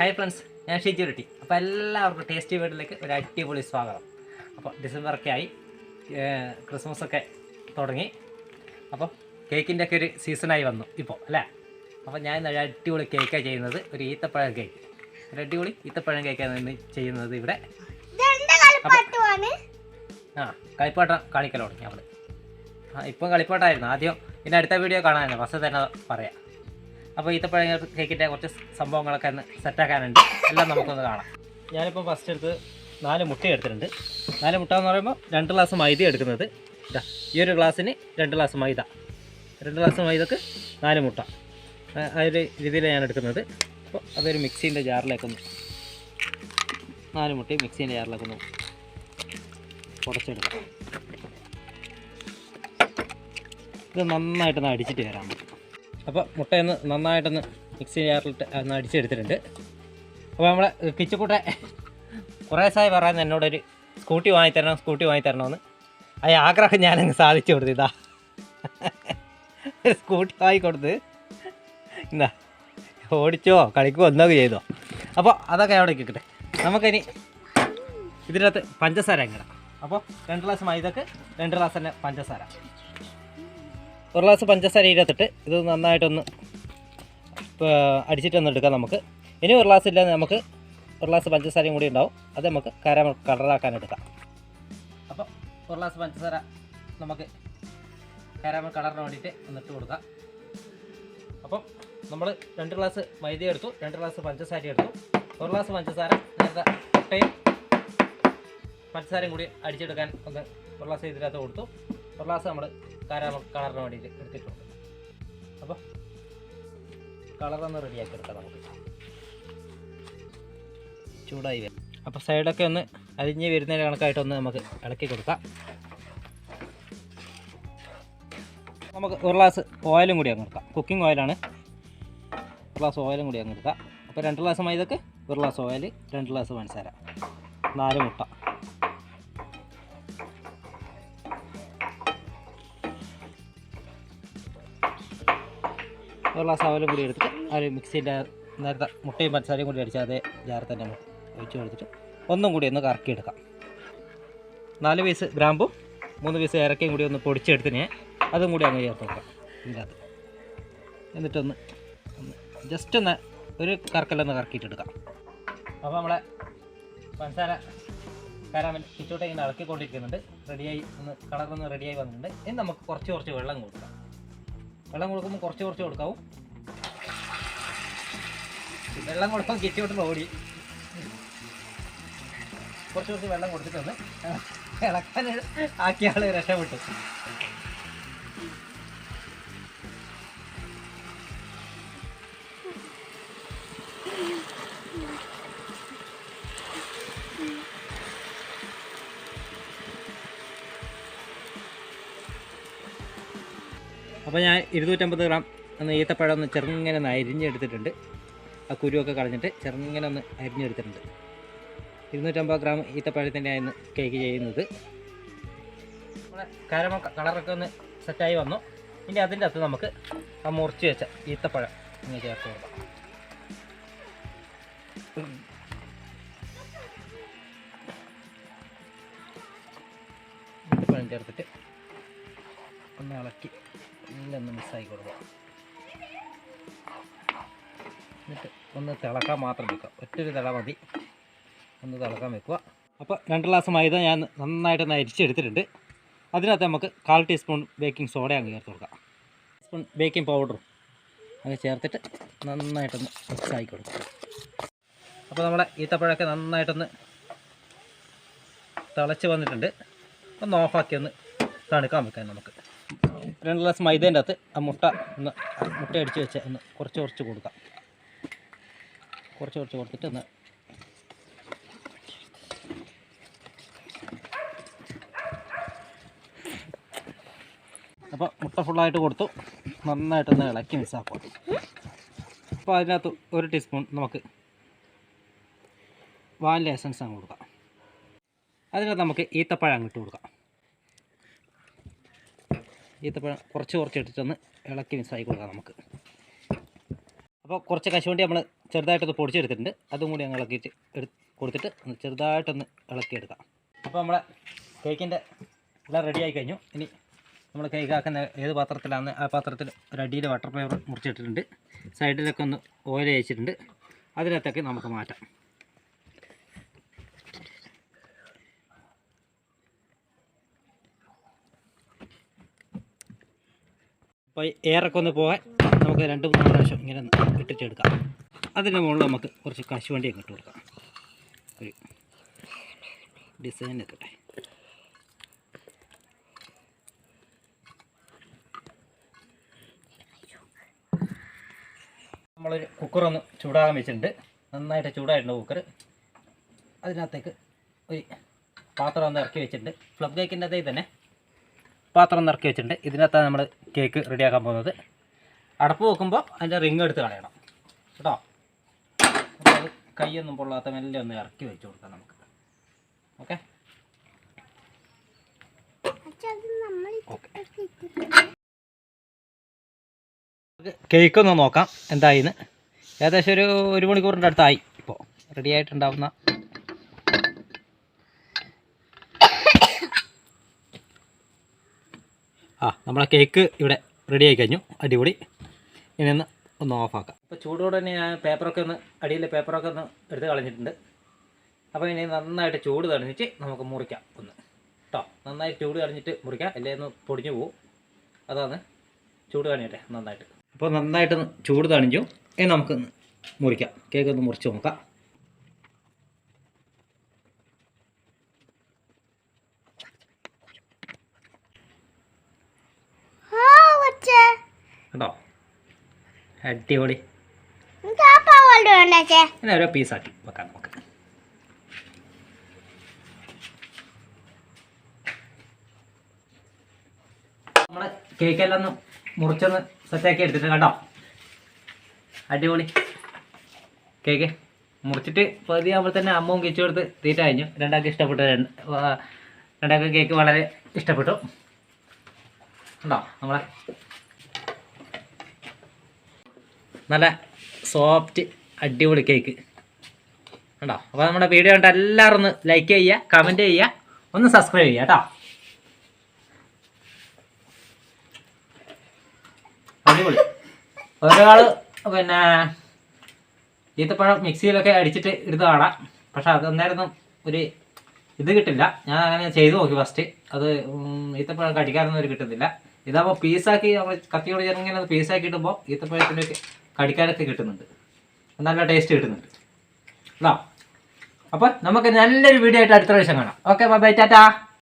Hi friends ഞാൻ ഷിജു റെട്ടി അപ്പോൾ എല്ലാവർക്കും ടേസ്റ്റി വീട്ടിലേക്ക് ഒരു അടിപൊളി സ്വാഗതം. അപ്പോൾ ഡിസംബറൊക്കെ ആയി ക്രിസ്മസ് ഒക്കെ തുടങ്ങി. അപ്പോൾ കേക്കിന്റെ ഒക്കെ ഒരു സീസണായി വന്നു ഇപ്പോൾ അല്ലേ? അപ്പോൾ ഞാൻ ഒരു അടിപൊളി കേക്കാണ് ചെയ്യുന്നത് ഒരു ഈത്തപ്പഴം കേക്ക് ഒരു അടിപൊളി ഈത്തപ്പഴം കേക്കാണ് ചെയ്യുന്നത് ഇവിടെ. ആ കളിപ്പാട്ടം കാണിക്കൽ തുടങ്ങി നമ്മൾ ആ ഇപ്പം കളിപ്പാട്ടായിരുന്നു. ആദ്യം പിന്നെ അടുത്ത വീഡിയോ കാണാനല്ലോ ഫസ്റ്റ് തന്നെ പറയാം. അപ്പോൾ ഈത്തപ്പഴങ്ങൾ കേക്കിന്റെ കുറച്ച് സംഭവങ്ങളൊക്കെ ഒന്ന് സെറ്റാക്കാനുണ്ട്. എല്ലാം നമുക്കൊന്ന് കാണാം. ഞാനിപ്പോൾ ഫസ്റ്റ് എടുത്ത് നാല് മുട്ട എടുത്തിട്ടുണ്ട്. നാല് മുട്ട എന്ന് പറയുമ്പോൾ രണ്ട് ഗ്ലാസ് മൈദ എടുക്കുന്നത്. ഇതാ ഈ ഒരു ഗ്ലാസ്സിന് രണ്ട് ഗ്ലാസ് മൈദ. രണ്ട് ഗ്ലാസ് മൈദക്ക് നാല് മുട്ട. ആ ഒരു രീതിയിലാണ് ഞാൻ എടുക്കുന്നത്. അപ്പോൾ അതൊരു മിക്സീന്റെ ജാറിലേക്കൊന്ന് നാല് മുട്ടയും മിക്സീന്റെ ജാറിലേക്കൊന്ന് ഉടച്ചെടുക്കാം ഇത് നന്നായിട്ടൊന്ന് അടിച്ചിട്ട് വരാം. നമുക്ക് അപ്പോൾ മുട്ടയൊന്ന് നന്നായിട്ടൊന്ന് മിക്സി ജാറിലിട്ട് ഒന്ന് അടിച്ചെടുത്തിട്ടുണ്ട്. അപ്പോൾ നമ്മളെ കിച്ചുകൂട്ടെ കുറേ സായി പറയുന്നത് എന്നോടൊരു സ്കൂട്ടി വാങ്ങിത്തരണം സ്കൂട്ടി വാങ്ങിത്തരണമെന്ന്. അതിന് ആഗ്രഹം ഞാനങ്ങ് സാധിച്ചു കൊടുത്തു. ഇതാ. സ്കൂട്ടി വാങ്ങിക്കൊടുത്ത് എന്താ ഓടിച്ചോ കളിക്കോ എന്തൊക്കെ ചെയ്തോ. അപ്പോൾ അതൊക്കെ അവിടെ കിട്ടട്ടെ. നമുക്കിനി ഇതിനകത്ത് പഞ്ചസാര എങ്ങനെ അപ്പോൾ രണ്ട് ഗ്ലാസ് മൈദക്ക് രണ്ട് ഗ്ലാസ് തന്നെ പഞ്ചസാര. ഒരു ഗ്ലാസ് പഞ്ചസാര ഇതിനകത്തിട്ട് ഇത് നന്നായിട്ടൊന്ന് അടിച്ചിട്ടൊന്ന് എടുക്കാം നമുക്ക്. ഇനി ഒരു ഗ്ലാസ് ഇല്ലാതെ നമുക്ക് ഒരു ഗ്ലാസ് പഞ്ചസാരയും കൂടി ഉണ്ടാവും. അത് നമുക്ക് കര കളറാക്കാൻ എടുക്കാം. അപ്പോൾ ഒരു ഗ്ലാസ് പഞ്ചസാര നമുക്ക് കാരാമൽ കളറിന് വേണ്ടിയിട്ട് ഒന്നിട്ട് കൊടുക്കാം. അപ്പം നമ്മൾ രണ്ട് ഗ്ലാസ് മൈദ എടുത്തു രണ്ട് ഗ്ലാസ് പഞ്ചസാര എടുത്തു. ഒരു ഗ്ലാസ് പഞ്ചസാര നേരത്തെ മുട്ടയും പഞ്ചസാരയും കൂടി അടിച്ചെടുക്കാൻ ഒന്ന് ഒരു ഗ്ലാസ് ഇതിനകത്ത് കൊടുത്തു. ഒരു ഗ്ലാസ് നമ്മൾ കരാ കളറിന് വേണ്ടിയിട്ട് എടുത്തിട്ടുണ്ട്. അപ്പോൾ കളറൊന്ന് റെഡിയാക്കി എടുക്കാം നമുക്ക്. ചൂടായി വരും. അപ്പോൾ സൈഡൊക്കെ ഒന്ന് അരിഞ്ഞ് വരുന്നതിന് കണക്കായിട്ടൊന്ന് നമുക്ക് ഇളക്കി കൊടുക്കാം. നമുക്ക് ഒരു ഗ്ലാസ് ഓയിലും കൂടി അങ്ങ് എടുക്കാം. കുക്കിംഗ് ഓയിലാണ് ഒരു ഗ്ലാസ് ഓയിലും കൂടി അങ്ങ് എടുക്കാം. അപ്പോൾ രണ്ട് ഗ്ലാസ് മൈദക്ക് ഒരു ഗ്ലാസ് ഓയിൽ രണ്ട് ഗ്ലാസ് പഞ്ചസാര. നാല് മുട്ട. ഒരു ഗ്ലാസ് കൂടി എടുത്തിട്ട് ഒരു മിക്സിന്റെ നേരത്തെ മുട്ടയും പഞ്ചസാരയും കൂടി അടിച്ച് അതേ ജാറിൽ തന്നെ ഒഴിച്ച് കൊടുത്തിട്ട് ഒന്നും കൂടി ഒന്ന് കറക്കിയെടുക്കാം. നാല് പീസ് ഗ്രാമ്പും മൂന്ന് പീസ് ഏറക്കയും കൂടി ഒന്ന് പൊടിച്ചെടുത്തിന് അതും കൂടി അങ്ങ് ചേർത്ത് കൊടുക്കാം ഇതിനകത്ത്. എന്നിട്ടൊന്ന് ജസ്റ്റ് ഒന്ന് ഒരു കറക്കലൊന്ന് കറക്കിയിട്ടെടുക്കാം അപ്പോൾ നമ്മളെ പഞ്ചസാര കാരാമൽ കിച്ചോട്ടെ ഇങ്ങനെ ഇളക്കിക്കൊണ്ടിരിക്കുന്നുണ്ട്. റെഡിയായി ഒന്ന് കളറൊന്ന് റെഡിയായി വന്നിട്ടുണ്ട്. ഇനി നമുക്ക് കുറച്ച് കുറച്ച് വെള്ളം കൊടുക്കാം വെള്ളം കൊടുക്കുമ്പോൾ കുറച്ച് കുറച്ച് കൊടുക്കാവും. വെള്ളം കൊടുക്കുമ്പോൾ കിറ്റിയോട്ട് ഓടി. കുറച്ച് കുറച്ച് വെള്ളം കൊടുത്തിട്ടൊന്ന് ഇളക്കാൻ ആക്കിയ ആൾ രക്ഷപ്പെട്ടു. അപ്പോൾ ഞാൻ ഇരുന്നൂറ്റമ്പത് ഗ്രാം ഒന്ന് ഈത്തപ്പഴം ഒന്ന് ചെറുങ്ങനെ ഒന്ന് അരിഞ്ഞെടുത്തിട്ടുണ്ട്. ആ കുരുവൊക്കെ കളഞ്ഞിട്ട് ചെറുങ്ങനെ ഒന്ന് അരിഞ്ഞെടുത്തിട്ടുണ്ട്. ഇരുന്നൂറ്റമ്പത് ഗ്രാം ഈത്തപ്പഴത്തിന്റെ ആയിരുന്നു കേക്ക് ചെയ്യുന്നത്. നമ്മുടെ കാരമ കളറൊക്കെ ഒന്ന് സെറ്റായി വന്നു. ഇനി അതിന്റെ അകത്ത് നമുക്ക് ആ മുറിച്ച് വെച്ച ഈത്തപ്പഴം ഇങ്ങനെ ചേർത്ത് കൊടുക്കാം. ഈത്തപ്പഴം ചേർത്തിട്ട് ഒന്ന് ഇളക്കി എല്ലാം ഒന്ന് മിസ്സായി കൊടുക്കുക. എന്നിട്ട് ഒന്ന് തിളക്കാൻ മാത്രം വെക്കുക. ഒറ്റൊരു തിള മതി. ഒന്ന് തിളക്കാൻ വെക്കുക. അപ്പോൾ രണ്ട് ഗ്ലാസ് മൈദ ഞാൻ നന്നായിട്ടൊന്ന് അരിച്ചെടുത്തിട്ടുണ്ട്. അതിനകത്ത് നമുക്ക് കാൽ ടീസ്പൂൺ ബേക്കിംഗ് സോഡ അങ്ങ് ചേർത്ത് കൊടുക്കാം. ടീസ്പൂൺ ബേക്കിംഗ് പൗഡറും അങ്ങ് ചേർത്തിട്ട് നന്നായിട്ടൊന്ന് മിക്സായി കൊടുക്കുക. അപ്പോൾ നമ്മുടെ ഈത്തപ്പഴമൊക്കെ നന്നായിട്ടൊന്ന് തിളച്ച് വന്നിട്ടുണ്ട്. ഒന്ന് ഓഫാക്കി ഒന്ന് തണുക്കാൻ വെക്കാൻ നമുക്ക്. രണ്ട് ഗ്ലാസ് മൈദേന്റെ അകത്ത് ആ മുട്ട ഒന്ന് മുട്ട അടിച്ച് വെച്ച് ഒന്ന് കുറച്ച് കുറച്ച് കൊടുക്കാം. കുറച്ച് കുറച്ച് കൊടുത്തിട്ട് ഒന്ന് അപ്പോൾ മുട്ട ഫുള്ളായിട്ട് കൊടുത്തു. നന്നായിട്ടൊന്ന് ഇളക്കി മിക്സാക്കുക അപ്പോൾ അതിനകത്ത് ഒരു ടീസ്പൂൺ നമുക്ക് വാനില എസൻസ് അങ്ങ് കൊടുക്കാം. അതിനകത്ത് നമുക്ക് ഈത്തപ്പഴം അങ്ങ് ഇട്ട് കൊടുക്കാം. ഈത്തപ്പഴം കുറച്ച് കുറച്ച് എടുത്തിട്ടൊന്ന് ഇളക്കി മിസ്സായി കൊടുക്കാം നമുക്ക്. അപ്പോൾ കുറച്ച് കശുവണ്ടി നമ്മൾ ചെറുതായിട്ടൊന്ന് പൊടിച്ചെടുത്തിട്ടുണ്ട്. അതും കൂടി ഞങ്ങൾ ഇളക്കിയിട്ട് എടു കൊടുത്തിട്ട് ഒന്ന് ചെറുതായിട്ടൊന്ന് ഇളക്കിയെടുക്കാം. അപ്പോൾ നമ്മളെ കേക്കിന്റെ എല്ലാം റെഡിയായി കഴിഞ്ഞു. ഇനി നമ്മൾ കേക്ക് ആക്കുന്ന ഏത് പാത്രത്തിലാണ് ആ പാത്രത്തിൽ റെഡിയിൽ വാട്ടർ പേപ്പർ മുറിച്ചിട്ടിട്ടുണ്ട്. സൈഡിലൊക്കെ ഒന്ന് ഓയിൽ അയച്ചിട്ടുണ്ട്. അതിനകത്തൊക്കെ നമുക്ക് മാറ്റാം. അപ്പോൾ എയറൊക്കെ ഒന്ന് പോകാൻ നമുക്ക് രണ്ട് മൂന്ന് പ്രാവശ്യം ഇങ്ങനെ ഇട്ടിട്ടെടുക്കാം. അതിന്റെ മുകളിൽ നമുക്ക് കുറച്ച് കശുവണ്ടിയൊക്കെ ഇട്ട് കൊടുക്കാം. ഒരു ഡിസൈൻ ഇട്ടെ. നമ്മളൊരു കുക്കറൊന്ന് ചൂടാകാൻ വെച്ചിട്ടുണ്ട്. നന്നായിട്ട് ചൂടായിട്ടുണ്ട് കുക്കർ അതിനകത്തേക്ക് ഒരു പാത്രം ഒന്ന് ഇറക്കി വെച്ചിട്ടുണ്ട്. ഫ്ലബ് കേക്കിന്റെ അതേ തന്നെ പാത്രം നിറക്കി വെച്ചിട്ടുണ്ട്. ഇതിനകത്താണ് നമ്മൾ കേക്ക് റെഡിയാക്കാൻ പോകുന്നത്. അടപ്പ് വെക്കുമ്പോൾ അതിന്റെ റിങ് എടുത്ത് കളയണം. കേട്ടോ? അത് കൈയൊന്നും പൊള്ളാത്ത മെല്ലെ ഒന്ന് ഇറക്കി വെച്ച് കൊടുക്കാം നമുക്ക്. ഓക്കെ കേക്ക് ഒന്ന് നോക്കാം. എന്തായിന്ന്? ഏകദേശം ഒരു ഒരു മണിക്കൂറിന്റെ അടുത്തായി ഇപ്പോൾ റെഡി ആയിട്ടുണ്ടാവുന്ന ആ നമ്മളെ കേക്ക് ഇവിടെ റെഡി ആയി കഴിഞ്ഞു. അടിപൊളി. ഇനി ഒന്ന് ഒന്ന് ഓഫാക്കാം അപ്പോൾ ചൂടോടെ തന്നെ ഞാൻ പേപ്പറൊക്കെ ഒന്ന് അടിയിലെ പേപ്പറൊക്കെ ഒന്ന് എടുത്ത് കളഞ്ഞിട്ടുണ്ട്. അപ്പോൾ ഇനി നന്നായിട്ട് ചൂട് തണിഞ്ഞിട്ട് നമുക്ക് മുറിക്കാം ഒന്ന്. കേട്ടോ നന്നായി ചൂട് കളഞ്ഞിട്ട് മുറിക്കാം. അല്ലേ ഒന്ന് പൊടിഞ്ഞു പോവും. അതാണ് ചൂട് കളഞ്ഞിട്ടെ നന്നായിട്ട്. അപ്പോൾ നന്നായിട്ടൊന്ന് ചൂട് തണിഞ്ഞു ഇനി നമുക്കൊന്ന് മുറിക്കാം. കേക്ക് ഒന്ന് മുറിച്ച് നോക്കാം ആ അച്ഛാ കേട്ടോ അടിപൊളി. ഇനി ഓരോ പീസാക്കി വെക്കാം നമുക്ക്. നമ്മുടെ കേക്കെല്ലാം ഒന്ന് മുറിച്ചൊന്ന് സെറ്റാക്കി എടുത്തിട്ട് കണ്ടോ? അടിപൊളി. കേക്ക് മുറിച്ചിട്ട് പകുതി ആകുമ്പോൾ തന്നെ അമ്മവും കിച്ചു കൊടുത്ത് തീറ്റ കഴിഞ്ഞു. രണ്ടാൾക്ക് ഇഷ്ടപ്പെട്ടു രണ്ട് രണ്ടാൾക്ക് കേക്ക് വളരെ ഇഷ്ടപ്പെട്ടു. ഉണ്ടോ നമ്മളെ നല്ല സോഫ്റ്റ് അടിപൊളി കേക്ക് ഉണ്ടോ അപ്പോൾ നമ്മുടെ വീഡിയോ കണ്ട എല്ലാവരും ഒന്ന് ലൈക്ക് ചെയ്യുക കമന്റ് ചെയ്യുക ഒന്ന് സബ്സ്ക്രൈബ് ചെയ്യുക കേട്ടോ. അടിപൊളി. ഒരാൾ പിന്നെ ഈത്തപ്പഴം മിക്സിയിലൊക്കെ അടിച്ചിട്ട് എടുത്ത് കാണാം. പക്ഷെ അതൊന്നായിരുന്നു ഒരു ഇത് കിട്ടില്ല. ഞാൻ അങ്ങനെ ചെയ്തു നോക്കി ഫസ്റ്റ് അത് ഈത്തപ്പഴം കടിക്കാനൊന്നും ഒരു കിട്ടുന്നില്ല. ഇതാകുമ്പോൾ പീസാക്കി നമ്മൾ കത്തിയോട് ചേർന്നിങ്ങനെ പീസാക്കി ഇടുമ്പോൾ ഈത്തപ്പഴത്തിന്റെ കടിക്കാനൊക്കെ കിട്ടുന്നുണ്ട്. നല്ല ടേസ്റ്റ് കിട്ടുന്നുണ്ട്. കേട്ടോ അപ്പോൾ നമുക്ക് നല്ലൊരു വീഡിയോ ആയിട്ട് അടുത്ത പ്രാവശ്യം കാണാം. Okay bye tata.